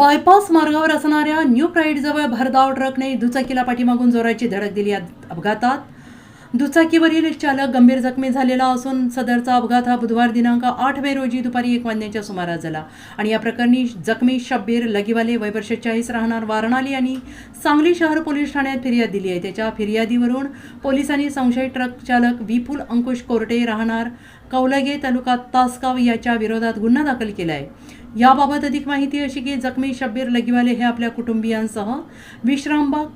Bypass मार्गावर असणाऱ्या new प्राईडजवळ भरधाव ट्रकने दुचाकीला पाठीमागून जोराची धडक दिली. या अपघातात दुचाकीवरील चालक गंभीर जखमी झालेला असून सदरचा अपघात हा बुधवार दिनांक आठ मे रोजी दुपारी एक वाजण्याच्या सुमारास झाला. आणि या प्रकरणी जखमी शब्बीर लगिवाले वयवर्ष चाळीस राहणार वारणाली यांनी सांगली शहर पोलीस ठाण्यात फिर्याद दिली आहे. त्याच्या फिर्यादीवरून पोलिसांनी संशयित ट्रक चालक विपुल अंकुश कोरटे राहणार कौलगे तालुका तासगाव याच्या विरोधात गुन्हा दाखल केला आहे. याबाबत अधिक माहिती अशी की जखमी शब्बीर लगिवाले हे आपल्या कुटुंबियांसह विश्रामबाग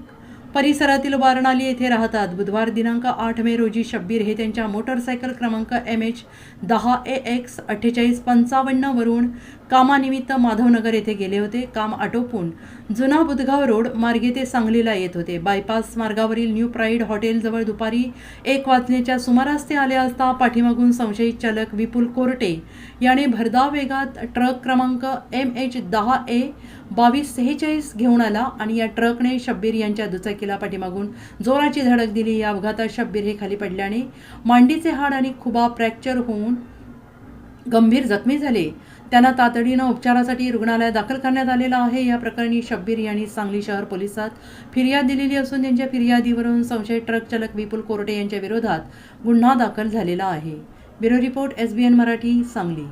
परिसरातील वारणाली येथे राहतात. बुधवार दिनांक आठ मे रोजी शब्बीर हे त्यांच्या मोटरसायकल क्रमांक एम एच दहा ए एक्स अठ्ठेचाळीस पंचावन्नवरून कामानिमित्त माधवनगर येथे गेले होते. काम आटोपून जुना बुधगाव रोड मार्गे ते सांगलीला येत होते. बायपास मार्गावरील न्यू प्राईड हॉटेलजवळ दुपारी एक वाजण्याच्या सुमारास ते आले असता पाठीमागून संशयित चालक विपुल कोरटे याने भरधाव वेगात ट्रक क्रमांक एम एच दहा ए बावीस सेहेचाळीस घेऊन आला आणि या ट्रकने शब्बीर यांच्या दुचाकीला पाठीमागून जोराची धडक दिली. या अपघातात शब्बीर हे खाली पडल्याने मांडीचे हाड आणि खुबा फ्रॅक्चर होऊन गंभीर जखमी झाले. त्यांना तातडीनं उपचारासाठी रुग्णालयात दाखल करण्यात आलेलं आहे. या प्रकरणी शब्बीर यांनी सांगली शहर पोलिसात फिर्याद दिलेली असून त्यांच्या फिर्यादीवरून संशयित ट्रक चालक विपुल कोरटे यांच्या विरोधात गुन्हा दाखल झालेला आहे. Bureau report S B N Marathi Sangli.